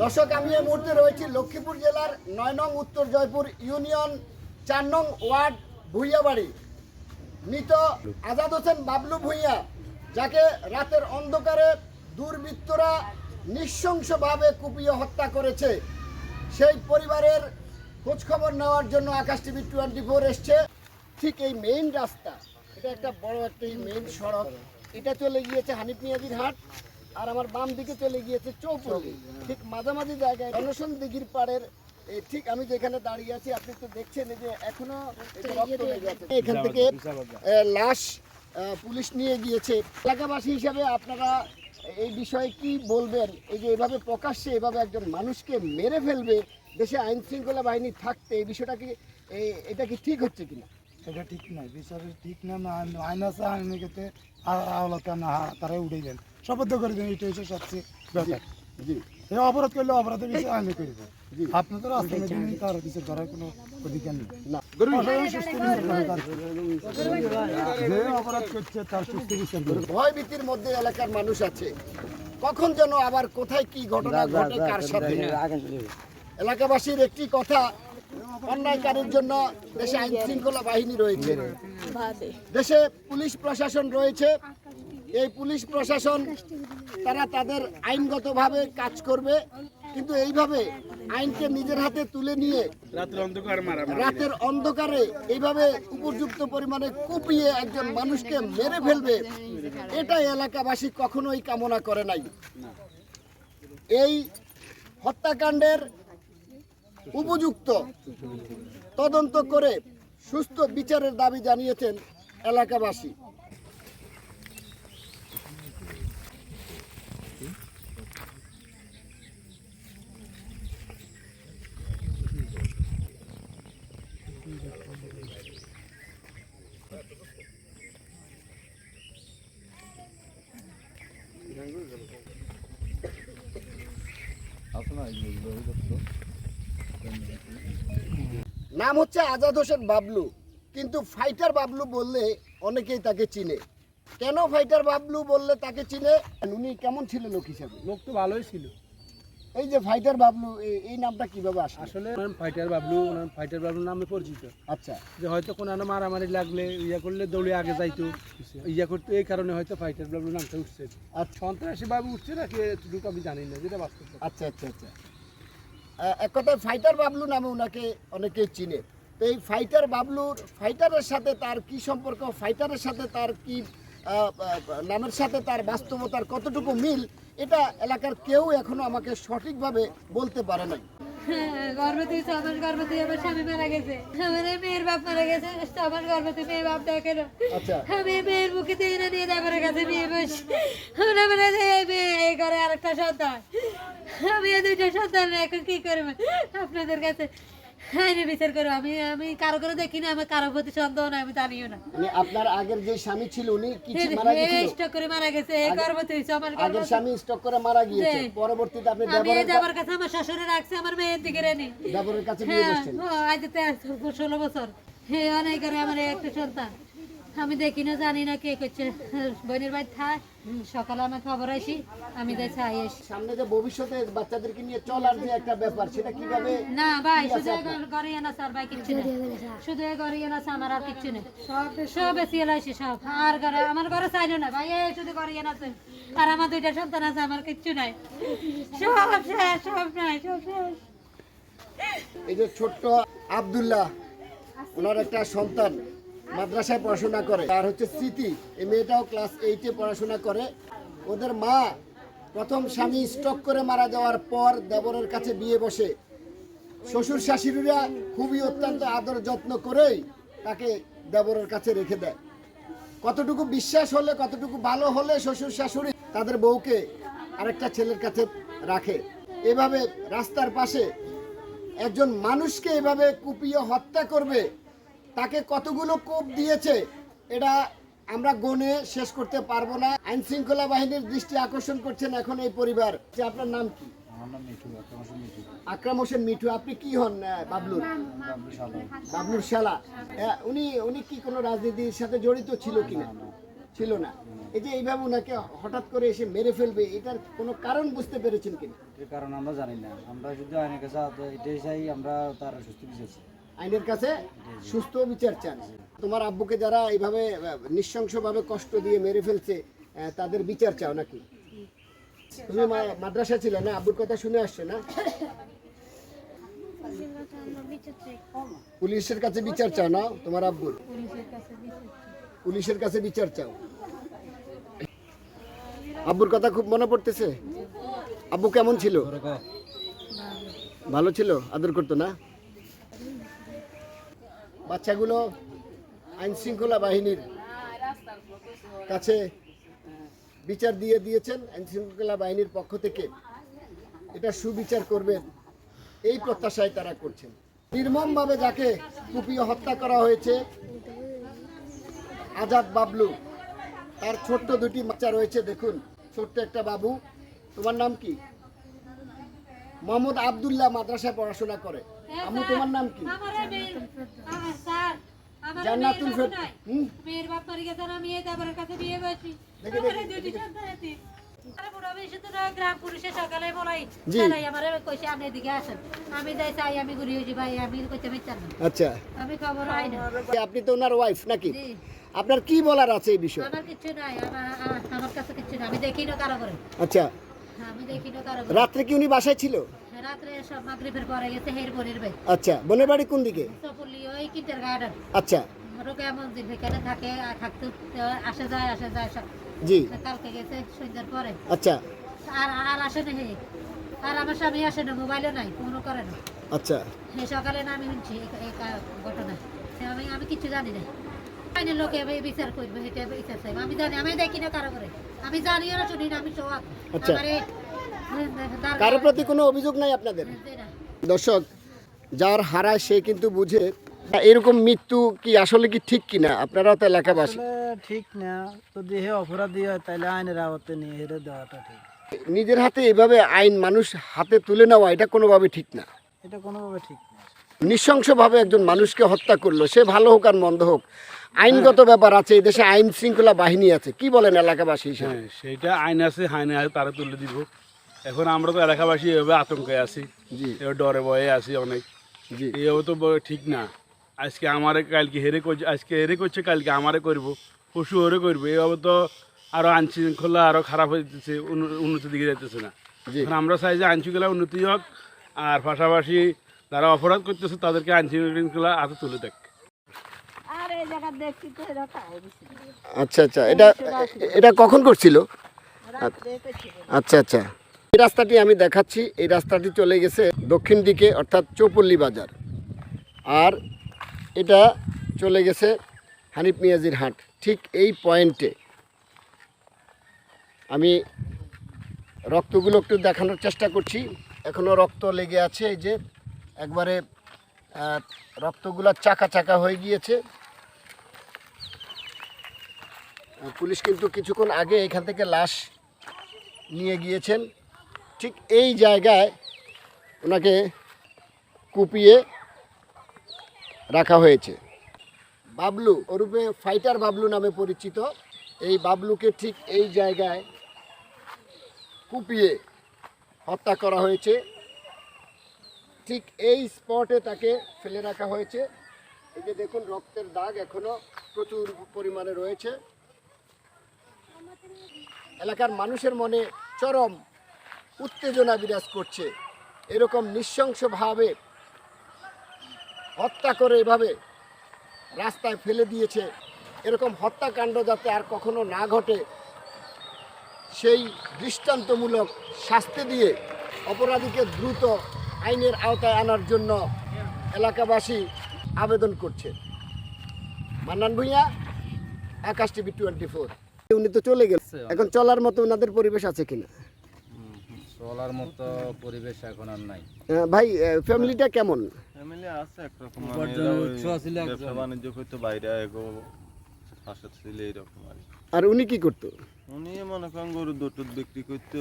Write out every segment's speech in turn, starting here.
দর্শক, আমি এই মুহূর্তে রয়েছি লক্ষ্মীপুর জেলার নয় নং উত্তর জয়পুর ইউনিয়ন, চার নং ওয়ার্ড ভুইয়াবাড়ি। মৃত আজাদ হোসেন বাবলু ভুইয়া, যাকে রাতের অন্ধকারে দুর্বৃত্তরা নৃশংসভাবে কুপিয়ে হত্যা করেছে। সেই পরিবারের খোঁজখবর নেওয়ার জন্য আকাশ টিভি টোয়েন্টি ফোর এসছে। ঠিক এই মেইন রাস্তা, এটা একটা বড় একটা মেইন সড়ক। এটা চলে গিয়েছে হানিফ মিয়াজির হাট। আর আমার বাম দিকে চলে গিয়েছে চৌপল্লি। ঠিক মাঝামাঝি জায়গায় অনশন দিঘির পাড়ের ঠিক আমি যেখানে দাঁড়িয়ে আছি আপনি তো দেখছেন যে এখনও এই যে রক্ত লেগে আছে। এখান থেকে লাশ পুলিশ নিয়ে গিয়েছে। এলাকাবাসী হিসাবে আপনারা এই বিষয়ে কি বলবেন? এই যে এভাবে প্রকাশ্যে এভাবে একজন মানুষকে মেরে ফেলবে দেশে আইন শৃঙ্খলা বাহিনী থাকতে এই বিষয়টা কি এটা কি ঠিক হচ্ছে কিনা? এটা ঠিক নয় বিচারের ঠিক না আইন- আইন আছে আইনের ক্ষেত্রে আওলাতে না তারা উঠে দেন। শপথ করে দেন এটা হচ্ছে সবচেয়ে ব্যাপার। জি এই অপরাধ করলে অপরাধের বিচার আইনে করবে। আপনাদের আসলে দিন তার করার কোনো অধিকার নেই। যে অপরাধ করছে তার সুস্থ বিচার করবে ভয় ভীতির মধ্যে এলাকার মানুষ আছে। কখন যেন আবার কোথায় কি ঘটনা ঘটে কার সাথে? এলাকাবাসীর একটি কথা অন্যায়কারীর জন্য দেশে আইন শৃঙ্খলা বাহিনী রয়েছে। দেশে পুলিশ প্রশাসন রয়েছে। এই পুলিশ প্রশাসন তারা তাদের আইনগতভাবে কাজ করবে। কিন্তু এইভাবে আইনকে নিজের হাতে তুলে নিয়ে রাতের অন্ধকারে এইভাবে উপযুক্ত পরিমাণে কুপিয়ে একজন মানুষকে মেরে ফেলবে এটা এলাকাবাসী কখনোই কামনা করে নাই। এই হত্যাকাণ্ডের উপযুক্ত তদন্ত করে সুস্থ বিচারের দাবি জানিয়েছেন এলাকাবাসী। নাম হচ্ছে আজাদ হোসেন বাবলু। কিন্তু ফাইটার বাবলু বললে অনেকেই তাকে চিনে। কেন ফাইটার বাবলু বললে তাকে চিনে? উনি কেমন ছিল লোক হিসাবে? লোক তো ভালোই ছিল। এই যে ফাইটার বাবলু এই- নামটা কীভাবে আসলে? আসলে ফাইটার বাবলু ফাইটার বাবলু নামে পরিচিত। আচ্ছা। যে হয়তো কোনো মারামারি লাগলে ইয়া করলে দৌড়ে আগে যাইতো। ইয়া করতো এই কারণে হয়তো ফাইটার বাবলু নামটা উঠছে। আর সন্ত্রাসী ভাবে উঠছে না কি এতটুকু আমি জানি না যেটা বাস্তব আচ্ছা আচ্ছা আচ্ছা। এক কথায় ফাইটার বাবলু নামে ওনাকে অনেকেই চিনে। তো এই ফাইটার বাবলুর ফাইটারের সাথে তার কি সম্পর্ক ফাইটারের সাথে তার কি নামের সাথে তার বাস্তবতার কতটুকু মিল এটা এলাকার কেউ এখনও আমাকে সঠিকভাবে বলতে পারে নাই। হ্যাঁ, গর্ভবতী ছমাস গর্ভবতী আমার স্বামী মারা গেছে। আমার মেয়ের বাপ মারা গেছে ছমাস গর্ভবতী মেয়ে বাপ দেখে না আচ্ছা। আমি মেয়ের মুখে দিয়ে না নিয়ে দেবার কাছে বিয়ে বসে। আমরা বলে ঘরে আরেকটা সন্তান। আমি এই দুইটা সন্তান এখন কি করব? আপনাদের কাছে বিচার করো আমি আমি কারও করে দেখি না আমার কারও প্রতি সন্দেহ না আমি জানিও না। মানে আপনার আগের যে স্বামী ছিল উনি কি মারা গেছিল স্টক করে মারা গেছে এই গর্ভবতী হয়েছে আমার আগের স্বামী স্টক করে মারা গিয়েছে। পরবর্তীতে আপনি দেবরের যাবার কাছে আমার শ্বশুরে রাখছে আমার মেয়ের দিকে রেনি। দেবরের কাছে বিয়ে হ্যাঁ আজ ষোলো বছর। হ্যাঁ অনেক করে আমার একটা সন্তান। আমি দেখি না জানি না কে করছে। বোনের বাড়ি থাক। সকালে আমার খবর আসি আমি ছাই আসি। সামনে যে ভবিষ্যতে বাচ্চাদেরকে নিয়ে চলার যে একটা ব্যাপার সেটা কীভাবে না ভাই শুধু ঘরে এনা স্যার ভাই কিচ্ছু নেই শুধু ঘরে এনা আমার আর কিচ্ছু নেই সব সব বেশি এলাইছি সব। আর ঘরে আমার ঘরে চাইলো না ভাই এই শুধু ঘরে এনা আছে। আর আমার দুইটা সন্তান আছে আমার কিচ্ছু নাই। সব শেষ সব নাই সব শেষ। এই যে ছোট্ট আব্দুল্লাহ ওনার একটা সন্তান। মাদ্রাসায় পড়াশোনা করে। আর হচ্ছে স্মৃতি। এই মেয়েটাও ক্লাস এইটে পড়াশোনা করে। ওদের মা প্রথম স্বামী স্টক করে মারা যাওয়ার পর দেবরের কাছে বিয়ে বসে। শ্বশুর শাশুড়িরা খুবই অত্যন্ত আদর যত্ন করেই তাকে দেবরের কাছে রেখে দেয়। কতটুকু বিশ্বাস হলে, কতটুকু ভালো হলে শ্বশুর শাশুড়ি তাদের বউকে আরেকটা ছেলের কাছে রাখে। এভাবে রাস্তার পাশে একজন মানুষকে এভাবে কুপিয়ে হত্যা করবে তাকে কতগুলো কোপ দিয়েছে এটা আমরা গনে শেষ করতে পারব না। আইন শৃঙ্খলা বাহিনীর দৃষ্টি আকর্ষণ করছেন এখন এই পরিবার। যে আপনার নাম কি? আকরাম হোসেন মিঠু। আপনি কি হন বাবলুর? বাবলুর শালা। উনি উনি কি কোনো রাজনীতির সাথে জড়িত ছিল কিনা? ছিল না। এই যে এইভাবে ওনাকে হঠাৎ করে এসে মেরে ফেলবে এটার কোনো কারণ বুঝতে পেরেছেন কিনা? এর কারণ আমরা জানি না। আমরা শুধু আইনের কাছে এটাই চাই আমরা তার সুস্থ বিচার। আইনের কাছে সুস্থ বিচার চান। তোমার আব্বুকে যারা এইভাবে নিঃশংসভাবে কষ্ট দিয়ে মেরে ফেলছে তাদের বিচার চাও নাকি? তুমি মাদ্রাসা ছিল না? আব্বুর কথা শুনে আসছে না? পুলিশের কাছে বিচার চাও না তোমার আব্বুর? পুলিশের কাছে বিচার চাও। আব্বুর কথা খুব মনে পড়তেছে? আব্বু কেমন ছিল? ভালো ছিল? আদর করতো না? বাচ্চাগুলো আইন শৃঙ্খলা বাহিনীর কাছে বিচার দিয়ে দিয়েছেন আইন শৃঙ্খলা বাহিনীর পক্ষ থেকে। এটা সুবিচার করবেন। এই প্রত্যাশায় তারা করছেন। নির্মমভাবে যাকে কুপিয়ে হত্যা করা হয়েছে, আজাদ বাবলু, তার ছোট্ট দুটি বাচ্চা রয়েছে, দেখুন। ছোট্ট একটা বাবু। তোমার নাম কি? মোহাম্মদ আবদুল্লাহ মাদ্রাসায় পড়াশোনা করে। আম্মু তোমার নাম কি? জান্নাতুল ফের বাবা নাই। হুম? মেয়ের বাপ মরে গেছে আমি এই দেবরের কাছে বিয়ে বসি আমার দুটি সন্তান আছে আরে বুড়া বেশি তো না, গ্রাম পুলিশে সকালে বলাই। আমার কইছে আপনি এদিকে আসেন। আমি যাই চাই আমি ঘুরি হয়েছি ভাই আমি কইতে মিথ্যা আচ্ছা। আমি খবর হয় না। আপনি তো ওনার ওয়াইফ নাকি? আপনার কি বলার আছে এই বিষয়ে? আমার কিছু নাই আমার কাছে কিছু নাই। আমি দেখি না কারও করে আচ্ছা। আমি দেখি না কারও রাত্রে কি উনি বাসায় ছিল? রাত্রে সব মাগরিবের পরে গেছে ভাই আচ্ছা বোনের বাড়ি কোন দিকে? সপুলি ওই কিন্টার গার্ডেন। আচ্ছা। রোকে এমন দিন থাকে আর থাকতে আসে যায় আসে যায় সব। জি। কালকে গেছে সন্ধ্যার পরে। আচ্ছা। আর আর আসে না হে। আর আমার স্বামী আসে না মোবাইলও নাই ফোনও করে না। আচ্ছা। সকালে না আমি শুনছি এই- ঘটনা। আমি আমি কিছু জানি না। আইনের লোকে বিচার করবে এটা বিচার চাইবে। আমি জানি আমি দেখি না কারও করে আমি জানিও না শুনি না আমি। আমার দাঁড়- কারোর প্রতি কোনো অভিযোগ নাই আপনাদের? দর্শক যার হারায় সে কিন্তু বুঝে এরকম মৃত্যু কি আসলে কি ঠিক কিনা? আপনারাও তো এলাকাবাসী। আসলে ঠিক না। যদি হে অপরাধী হয় তাহলে আইনের নিয়ে হেরে দেওয়াটা ঠিক। নিজের হাতে এভাবে আইন মানুষ হাতে তুলে নেওয়া এটা কোনোভাবে ঠিক না। এটা কোনোভাবে ঠিক না। নৃশংসভাবে একজন মানুষকে হত্যা করল সে ভালো হোক আর মন্দ হোক আইনগত ব্যাপার আছে এই দেশে আইন শৃঙ্খলা বাহিনী আছে কি বলেন এলাকাবাসী হিসেবে? হ্যাঁ সেইটা আইন আছে আইন আছে তারা তুলে দিব। এখন আমরা তো এলাকাবাসী এভাবে আতঙ্কে আছি। জি। এবার ডরে ভয়ে আছি অনেক। জি। এভাবে তো ঠিক না। আজকে আমারে কালকে হেরে করছে আজকে হেরে করছে কালকে আমারে করব পশু হরে করব এভাবে তো আরও আইন শৃঙ্খলা আরও খারাপ হয়ে যেতেছে উন্নতির দিকে যেতেছে না। জি। এখন আমরা চাই যে আইন শৃঙ্খলা উন্নতি হোক আর পাশাপাশি যারা অপরাধ করতেছে তাদেরকে আইন শৃঙ্খলা হাতে তুলে দেখ। আচ্ছা আচ্ছা। এটা এটা কখন করছিল? আচ্ছা আচ্ছা। এই রাস্তাটি আমি দেখাচ্ছি। এই রাস্তাটি চলে গেছে দক্ষিণ দিকে, অর্থাৎ চৌপল্লী বাজার। আর এটা চলে গেছে হানিফ মিয়াজির হাট। ঠিক এই পয়েন্টে আমি রক্তগুলো একটু দেখানোর চেষ্টা করছি। এখনও রক্ত লেগে আছে এই যে, একবারে রক্তগুলো চাকা চাকা হয়ে গিয়েছে। পুলিশ কিন্তু কিছুক্ষণ আগে এখান থেকে লাশ নিয়ে গিয়েছেন। ঠিক এই জায়গায় ওনাকে কুপিয়ে রাখা হয়েছে। বাবলু, ওরূপে ফাইটার বাবলু নামে পরিচিত। এই বাবলুকে ঠিক এই জায়গায় কুপিয়ে হত্যা করা হয়েছে। ঠিক এই স্পটে তাকে ফেলে রাখা হয়েছে। এই যে দেখুন, রক্তের দাগ এখনও প্রচুর পরিমাণে রয়েছে। এলাকার মানুষের মনে চরম উত্তেজনা বিরাজ করছে। এরকম নৃশংসভাবে হত্যা করে এভাবে রাস্তায় ফেলে দিয়েছে। এরকম হত্যাকাণ্ড যাতে আর কখনো না ঘটে সেই দৃষ্টান্তমূলক শাস্তি দিয়ে অপরাধীকে দ্রুত আইনের আওতায় আনার জন্য এলাকাবাসী আবেদন করছে। Mannan Bhuiyan Akash TV twenty four. উনি তো চলে গেছে এখন চলার মতো ওনাদের পরিবেশ আছে কিনা? চলার মতো পরিবেশ এখন আর নাই। ভাই ফ্যামিলিটা কেমন? ফ্যামিলি আছে একরকম উপার্জনের উৎস ব্যবসা বাণিজ্য করতে বাইরে এগো ছিল এইরকম আর আর উনি কি করতো? উনি মনে করেন গরু দুটো বিক্রি করতো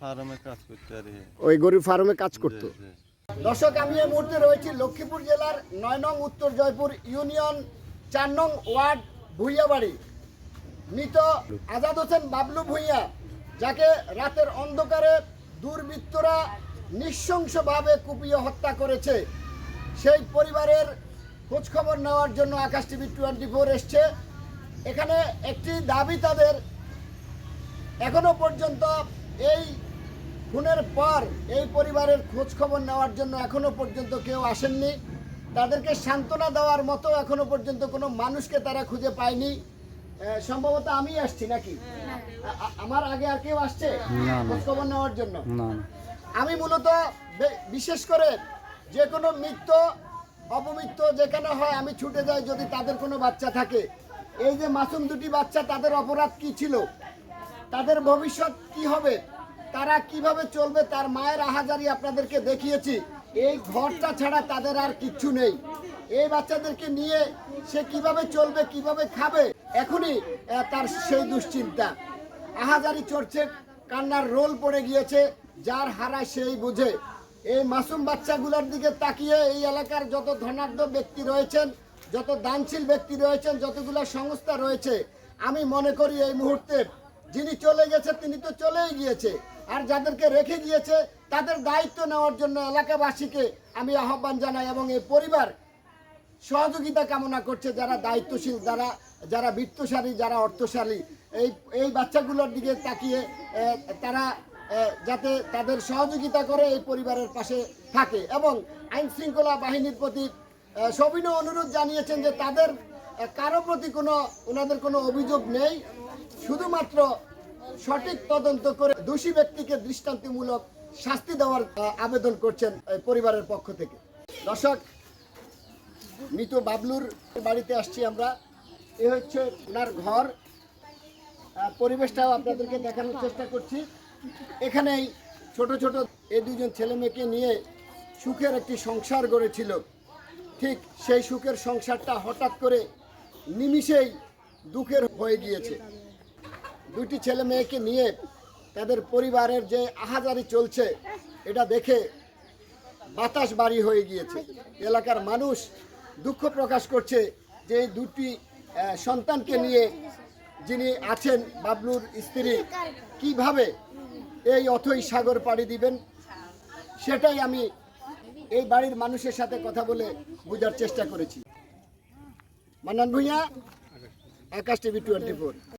ফার্মে কাজ করতে আর ওই গরিব ফার্মে কাজ করতো। দর্শক আমি এই মুহূর্তে রয়েছি লক্ষ্মীপুর জেলার নয় নং উত্তর জয়পুর ইউনিয়ন চার নং ওয়ার্ড ভুইয়াবাড়ি। মৃত আজাদ হোসেন বাবলু ভূঁইয়া যাকে রাতের অন্ধকারে দুর্বৃত্তরা নৃশংসভাবে কুপিয়ে হত্যা করেছে। সেই পরিবারের খোঁজখবর নেওয়ার জন্য আকাশ টিভি টোয়েন্টি ফোর এসছে। এখানে একটি দাবি তাদের। এখনও পর্যন্ত এই খুনের পর এই পরিবারের খোঁজখবর নেওয়ার জন্য এখনও পর্যন্ত কেউ আসেননি। তাদেরকে সান্ত্বনা দেওয়ার মতো এখনও পর্যন্ত কোনো মানুষকে তারা খুঁজে পায়নি। সম্ভবত আমি আসছি নাকি? আ- আমার আগে আর কেউ আসছে? খবর নেওয়ার জন্য? আমি মূলত বিশেষ করে যে কোনো মৃত্য অপমৃত্য যেখানে হয় আমি ছুটে যাই যদি তাদের কোনো বাচ্চা থাকে। এই যে মাসুম দুটি বাচ্চা তাদের অপরাধ কি ছিল? তাদের ভবিষ্যৎ কি হবে? তারা কীভাবে চলবে? তার মায়ের আহাজারি আপনাদেরকে দেখিয়েছি। এই ঘরটা ছাড়া তাদের আর কিচ্ছু নেই। এই বাচ্চাদেরকে নিয়ে সে কীভাবে চলবে কীভাবে খাবে? এখনই তার সেই দুশ্চিন্তা। আহাজারি চড়ছে, কান্নার রোল পড়ে গিয়েছে, যার হারায় সেই বুঝে। এই মাসুম বাচ্চাগুলোর দিকে তাকিয়ে এই এলাকার যত ধনাঢ্য ব্যক্তি রয়েছেন, যত দানশীল ব্যক্তি রয়েছেন, যতগুলো সংস্থা রয়েছে, আমি মনে করি এই মুহূর্তে যিনি চলে গেছে, তিনি তো চলেই গিয়েছে। আর যাদেরকে রেখে গিয়েছে, তাদের দায়িত্ব নেওয়ার জন্য এলাকাবাসীকে আমি আহ্বান জানাই এবং এই পরিবার সহযোগিতা কামনা করছে যারা দায়িত্বশীল, যারা যারা বৃত্তশালী, যারা অর্থশালী। এই এই বাচ্চাগুলোর দিকে তাকিয়ে তারা যাতে তাদের সহযোগিতা করে এই পরিবারের পাশে থাকে। এবং আইন শৃঙ্খলা বাহিনীর প্রতি সবিনয় অনুরোধ জানিয়েছেন যে তাদের কারও প্রতি কোনো, ওনাদের কোনো অভিযোগ নেই। শুধুমাত্র সঠিক তদন্ত করে দোষী ব্যক্তিকে দৃষ্টান্তমূলক শাস্তি দেওয়ার আবেদন করছেন পরিবারের পক্ষ থেকে। দর্শক মৃত বাবলুর বাড়িতে আসছি আমরা। এ হচ্ছে ওনার ঘর। পরিবেশটাও আপনাদেরকে দেখানোর চেষ্টা করছি। এখানেই ছোট ছোট এই দুজন ছেলে মেয়েকে নিয়ে সুখের একটি সংসার গড়েছিল। ঠিক সেই সুখের সংসারটা হঠাৎ করে নিমিষেই দুঃখের হয়ে গিয়েছে। দুটি ছেলে মেয়েকে নিয়ে তাদের পরিবারের যে আহাজারি চলছে, এটা দেখে বাতাস বাড়ি হয়ে গিয়েছে। এলাকার মানুষ দুঃখ প্রকাশ করছে যে দুটি সন্তানকে নিয়ে যিনি আছেন বাবলুর স্ত্রী, কীভাবে এই অথই সাগর পাড়ি দিবেন? সেটাই আমি এই বাড়ির মানুষের সাথে কথা বলে বোঝার চেষ্টা করেছি। Mannan Bhuiyan, Akash TV twenty four.